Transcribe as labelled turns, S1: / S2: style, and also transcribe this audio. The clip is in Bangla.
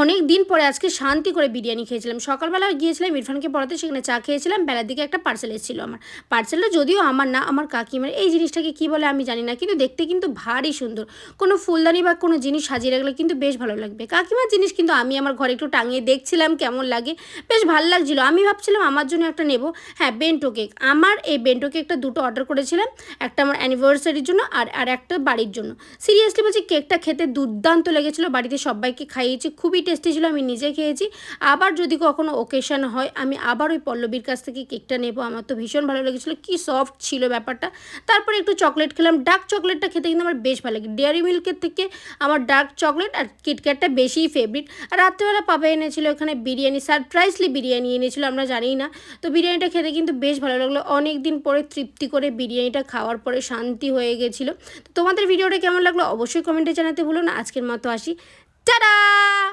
S1: অনেক দিন পরে আজকে শান্তি করে বিরিয়ানি খেয়েছিলাম। সকালবেলা গিয়েছিলাম, ইরফানকে পড়াতে, সেখানে চা খেয়েছিলাম, বেলার দিকে একটা পার্সেল এসেছিল আমার। পার্সেলটা যদিও আমার না, আমার কাকিমার, এই জিনিসটাকে কী বলে আমি জানি না, কিন্তু দেখতে কিন্তু ভারী সুন্দর। কোনো ফুলদানি বা কোনো জিনিস সাজিয়ে রাখলে কিন্তু বেশ ভালো লাগবে। কাকিমার জিনিস কিন্তু আমি আমার ঘরে একটু টাঙিয়ে দেখছিলাম, কেমন লাগে, বেশ ভালো লাগছিল। আমি ভাবছিলাম আমার জন্য একটা নেব হ্যাঁ বেন্টো কেক আমার এই বেন্টো কেকটা দুটো অর্ডার করেছিলাম, একটা আমার অ্যানিভার্সারির জন্য আর আর একটা বাড়ির জন্য। সিরিয়াসলি বলছি কেকটা খেতে দুর্দান্ত লেগেছিলো, বাড়িতে সবাইকে খাইয়েছি, খুবই টেস্টি ছিল, আমি নিজে খেয়েছি। আবার যদি কখনো ওকেশন হয়, আমি আবার ওই পল্লবীর কাছ থেকে কেকটা নেব। আমার তো ভীষণ ভালো লেগেছিলো, কি সফট ছিল ব্যাপারটা। তারপরে একটু চকলেট খেলাম। ডার্ক চকলেটটা খেতে কিন্তু আমার বেশ ভালো লাগে। ডেয়ারি মিল্কের থেকে আমার ডার্ক চকলেট আর কিটক্যাটটা বেশিই ফেভারিট আর রাত্রেবেলা পাপা এনেছিল এখানে বিরিয়ানি সারপ্রাইজলি বিরিয়ানি এনেছিল, আমরা জানি না। তো বিরিয়ানিটা খেতে কিন্তু বেশ ভালো লাগল। অনেক দিন পরে তৃপ্তি করে বিরিয়ানিটা খাওয়ার পরে শান্তি হয়ে গেছিল। তো তোমাদের ভিডিওটা কেমন লাগল অবশ্যই কমেন্টে জানাতে ভুলো না। আজকের মতো আসি। টাটা!